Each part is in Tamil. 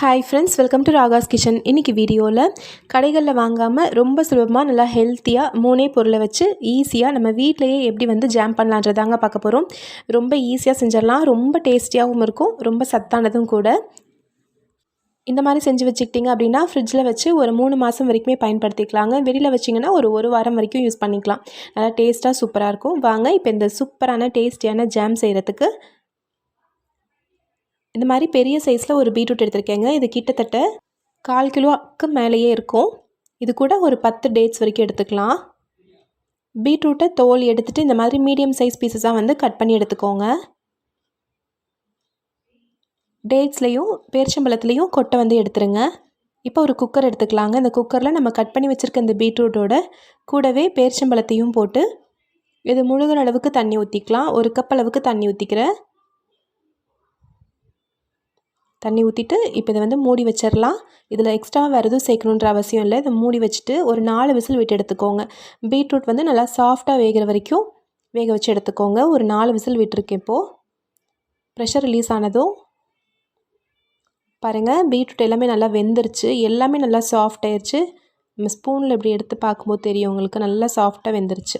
Hi friends welcome to Rak's kitchen இன்றைக்கி வீடியோவில் கடைகளில் வாங்காமல் ரொம்ப சுலபமாக நல்லா ஹெல்த்தியாக மூணே பொருளை வச்சு ஈஸியாக நம்ம வீட்டிலையே எப்படி வந்து ஜாம் பண்ணலான்றதாங்க பார்க்க போகிறோம் ரொம்ப ஈஸியாக செஞ்சிடலாம். ரொம்ப டேஸ்டியாகவும் இருக்கும். ரொம்ப சத்தானதும் கூட. இந்த மாதிரி செஞ்சு வச்சுக்கிட்டிங்க அப்படின்னா ஃப்ரிட்ஜில் வச்சு ஒரு மூணு மாதம் வரைக்குமே பயன்படுத்திக்கலாங்க. வெளியில் வச்சிங்கன்னா ஒரு ஒரு வாரம் வரைக்கும் யூஸ் பண்ணிக்கலாம். நல்லா டேஸ்ட்டாக சூப்பராக இருக்கும். வாங்க இப்போ இந்த சூப்பரான டேஸ்டியான ஜாம் செய்கிறதுக்கு இந்த மாதிரி பெரிய சைஸில் ஒரு பீட்ரூட் எடுத்திருக்கேங்க. இது கிட்டத்தட்ட கால் கிலோவுக்கு மேலேயே இருக்கும். இது கூட ஒரு பத்து டேட்ஸ் வரைக்கும் எடுத்துக்கலாம். பீட்ரூட்டை தோல் எடுத்துகிட்டு இந்த மாதிரி மீடியம் சைஸ் பீசஸாக வந்து கட் பண்ணி எடுத்துக்கோங்க. டேட்ஸ்லேயும் பேரிச்சம்பழத்துலேயும் கொட்டை வந்து எடுத்துருங்க. இப்போ ஒரு குக்கர் எடுத்துக்கலாங்க. இந்த குக்கரில் நம்ம கட் பண்ணி வச்சுருக்க இந்த பீட்ரூட்டோட கூடவே பேரிச்சம்பழத்தையும் போட்டு இது முழுகிற அளவுக்கு தண்ணி ஊற்றிக்கலாம் ஒரு கப் அளவுக்கு தண்ணி ஊற்றிக்கிறேன் தண்ணி ஊற்றிட்டு இப்போ இதை வந்து மூடி வச்சிடலாம் இதில் எக்ஸ்ட்ரா வேறு எதுவும் சேர்க்கணுன்ற அவசியம் இல்லை. இதை மூடி வச்சுட்டு ஒரு நாலு விசில் விட்டு எடுத்துக்கோங்க. பீட்ரூட் வந்து நல்லா சாஃப்டாக வேகிற வரைக்கும் வேக வச்சு எடுத்துக்கோங்க. ஒரு நாலு விசில் விட்டுருக்கேன் இப்போது ப்ரெஷர் ரிலீஸ் ஆனதும் பாருங்கள் பீட்ரூட் எல்லாமே நல்லா வெந்துருச்சு. எல்லாமே நல்லா சாஃப்ட் ஆயிடுச்சு நம்ம ஸ்பூனில் இப்படி எடுத்து பார்க்கும்போது தெரியும் உங்களுக்கு. நல்லா சாஃப்டாக வெந்துருச்சு.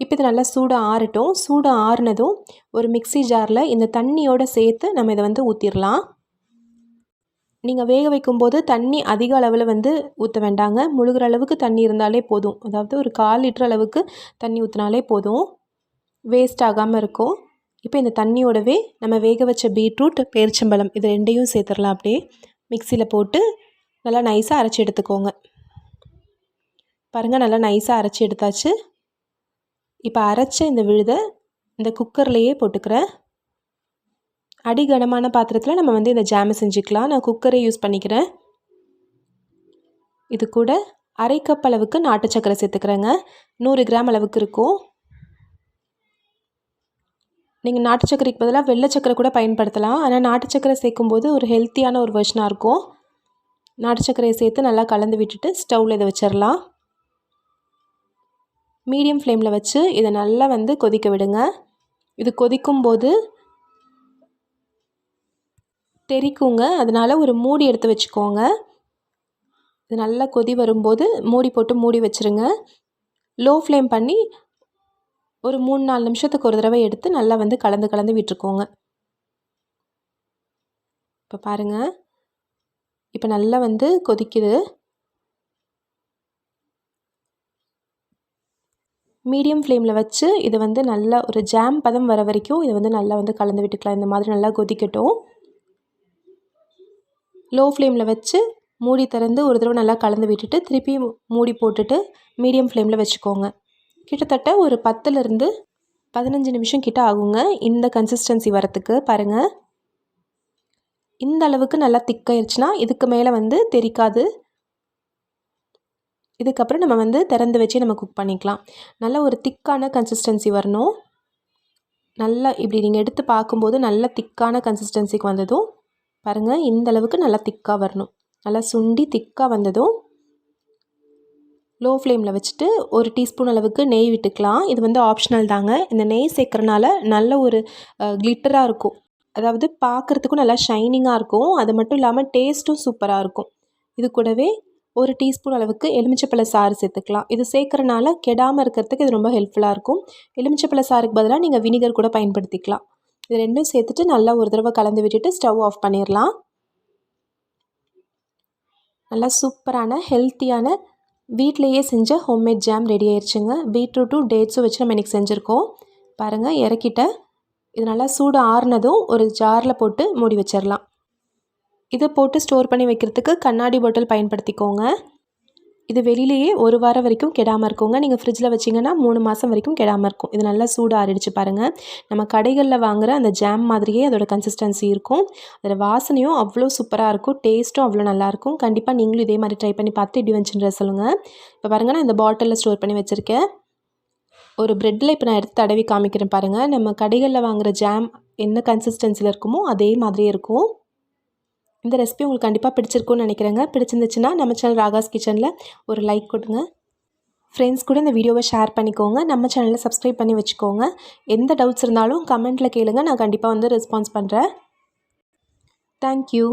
இப்போ இது நல்லா சூடு ஆறட்டும். சூடு ஆறுனதும் ஒரு மிக்சி ஜாரில் இந்த தண்ணியோடு சேர்த்து நம்ம இதை வந்து ஊற்றிடலாம் நீங்கள் வேக வைக்கும்போது தண்ணி அதிக அளவில் வந்து ஊற்ற வேண்டாங்க. முழுகிற அளவுக்கு தண்ணி இருந்தாலே போதும். அதாவது ஒரு கால் லிட்டர் அளவுக்கு தண்ணி ஊற்றினாலே போதும். வேஸ்ட் ஆகாமல் இருக்கும். இப்போ இந்த தண்ணியோடவே நம்ம வேக வச்ச பீட்ரூட் பேரிச்சம்பழம் இது ரெண்டையும் சேர்த்துடலாம் அப்படியே. மிக்சியில் போட்டு நல்லா நைஸாக அரைச்சி எடுத்துக்கோங்க. பாருங்கள் நல்லா நைஸாக அரைச்சி எடுத்தாச்சு. இப்போ அரைச்ச இந்த விழுதை இந்த குக்கர்லேயே போட்டுக்கிறேன். அடிகனமான பாத்திரத்தில் நம்ம வந்து இந்த ஜாமை செஞ்சுக்கலாம். நான் குக்கரை யூஸ் பண்ணிக்கிறேன். இது கூட அரை கப் அளவுக்கு நாட்டு சக்கரை சேர்த்துக்கிறேங்க. நூறு கிராம் அளவுக்கு இருக்கும். நீங்கள் நாட்டு சக்கரைக்கு பதிலாக வெள்ளை சக்கரை கூட பயன்படுத்தலாம். ஆனால் நாட்டு சக்கரை சேர்க்கும்போது ஒரு ஹெல்த்தியான ஒரு வெர்ஷனாக இருக்கும். நாட்டு சக்கரையை சேர்த்து நல்லா கலந்து விட்டுட்டு ஸ்டவ்வில் இதை வச்சிடலாம் மீடியம் ஃப்ளேமில் வச்சு இதை நல்லா வந்து கொதிக்க விடுங்க. இது கொதிக்கும் போது தெறிக்குங்க அதனால் ஒரு மூடி எடுத்து வச்சுக்கோங்க. இது நல்லா கொதி வரும்போது மூடி போட்டு மூடி வச்சுருங்க. லோ ஃப்ளேம் பண்ணி ஒரு மூணு நாலு நிமிஷத்துக்கு ஒரு தடவை எடுத்து நல்லா வந்து கலந்து கலந்து விட்டுருக்கோங்க. இப்போ பாருங்கள் இப்போ நல்லா வந்து கொதிக்குது. மீடியம் ஃப்ளேமில் வச்சு இதை வந்து நல்லா ஒரு ஜாம் பதம் வர வரைக்கும் இதை வந்து நல்லா வந்து கலந்து விட்டுக்கலாம். இந்த மாதிரி நல்லா கொதிக்கட்டும். லோ ஃப்ளேமில் வச்சு மூடி திறந்து ஒரு தடவை நல்லா கலந்து விட்டுட்டு திருப்பி மூடி போட்டுட்டு மீடியம் ஃப்ளேமில் வச்சுக்கோங்க. கிட்டத்தட்ட ஒரு பத்துலேருந்து பதினஞ்சு நிமிஷம் கிட்ட ஆகுங்க. இந்த கன்சிஸ்டன்சி வரத்துக்கு பாருங்கள் இந்த அளவுக்கு நல்லா திக்காயிருச்சுன்னா இதுக்கு மேலே வந்து தெரிக்காது. இதுக்கப்புறம் நம்ம வந்து திறந்து வச்சு நம்ம குக் பண்ணிக்கலாம். நல்ல ஒரு திக்கான கன்சிஸ்டன்சி வரணும். நல்லா இப்படி நீங்கள் எடுத்து பார்க்கும்போது நல்ல திக்கான கன்சிஸ்டன்சிக்கு வந்ததும் பாருங்கள் இந்த அளவுக்கு நல்லா திக்காக வரணும். நல்லா சுண்டி திக்காக வந்ததும் லோ ஃப்ளேமில் வச்சுட்டு ஒரு டீஸ்பூன் அளவுக்கு நெய் விட்டுக்கலாம். இது வந்து ஆப்ஷனல் தாங்க. இந்த நெய் சேர்க்குறனால நல்ல ஒரு கிளிட்டராக இருக்கும். அதாவது பார்க்குறதுக்கும் நல்லா ஷைனிங்காக இருக்கும். அது மட்டும் இல்லாமல் டேஸ்ட்டும் சூப்பராக இருக்கும். இது கூடவே ஒரு டீஸ்பூன் அளவுக்கு எலுமிச்சப்பழ சாறு சேர்த்துக்கலாம். இது சேர்க்குறனால கெடாமல் இருக்கிறதுக்கு இது ரொம்ப ஹெல்ப்ஃபுல்லாக இருக்கும். எலுமிச்சப்பழ சாருக்கு பதிலாக நீங்கள் வினிகர் கூட பயன்படுத்திக்கலாம். இது ரெண்டும் சேர்த்துட்டு நல்லா ஒரு தடவை கலந்து விட்டுட்டு ஸ்டவ் ஆஃப் பண்ணிடலாம் நல்லா சூப்பரான ஹெல்த்தியான வீட்லேயே செஞ்ச ஹோம்மேட் ஜாம் ரெடி ஆயிடுச்சுங்க பீட்ரூட்டும் டேட்ஸும் வச்சு நம்ம இன்றைக்கி செஞ்சுருக்கோம். பாருங்கள் இறக்கிட்ட. இது நல்லா சூடு ஆறுனதும் ஒரு ஜாரில் போட்டு மூடி வச்சிடலாம் இதை போட்டு ஸ்டோர் பண்ணி வைக்கிறதுக்கு கண்ணாடி பாட்டில் பயன்படுத்திக்கோங்க. இது வெளியிலேயே ஒரு வாரம் வரைக்கும் கெடாமல் இருக்குங்க. நீங்கள் ஃப்ரிட்ஜில் வச்சிங்கன்னா மூணு மாதம் வரைக்கும் கெடாமல் இருக்கும். இது நல்லா சூடு ஆறிடுச்சு பாருங்கள் நம்ம கடைகளில் வாங்குகிற அந்த ஜாம் மாதிரியே அதோட கன்சிஸ்டன்சி இருக்கும். அதோட வாசனையும் அவ்வளோ சூப்பராக இருக்கும். டேஸ்ட்டும் அவ்வளோ நல்லாயிருக்கும் கண்டிப்பாக நீங்களும் இதே மாதிரி ட்ரை பண்ணி பார்த்து இப்படி வந்துச்சுன்ற சொல்லுங்கள் இப்போ பாருங்கள் நான் இந்த பாட்டிலில் ஸ்டோர் பண்ணி வச்சுருக்கேன். ஒரு ப்ரெட்டில் இப்போ நான் எடுத்து தடவி காமிக்கிறேன் பாருங்கள் நம்ம கடைகளில் வாங்குகிற ஜாம் என்ன கன்சிஸ்டன்சியில் இருக்குமோ அதே மாதிரியே இருக்கும். இந்த ரெசிபி உங்களுக்கு கண்டிப்பாக பிடிச்சிருக்கும்னு நினைக்கிறேங்க. பிடிச்சிருந்துச்சுன்னா நம்ம சேனல் ராகாஸ் கிச்சனில் ஒரு லைக் கொடுங்க. ஃப்ரெண்ட்ஸ் கூட இந்த வீடியோவை ஷேர் பண்ணிக்கோங்க. நம்ம சேனலில் சப்ஸ்கிரைப் பண்ணி வச்சுக்கோங்க. எந்த டவுட்ஸ் இருந்தாலும் கமெண்ட்டில் கேளுங்க. நான் கண்டிப்பாக வந்து ரெஸ்பான்ஸ் பண்ணுறேன் தேங்க்யூ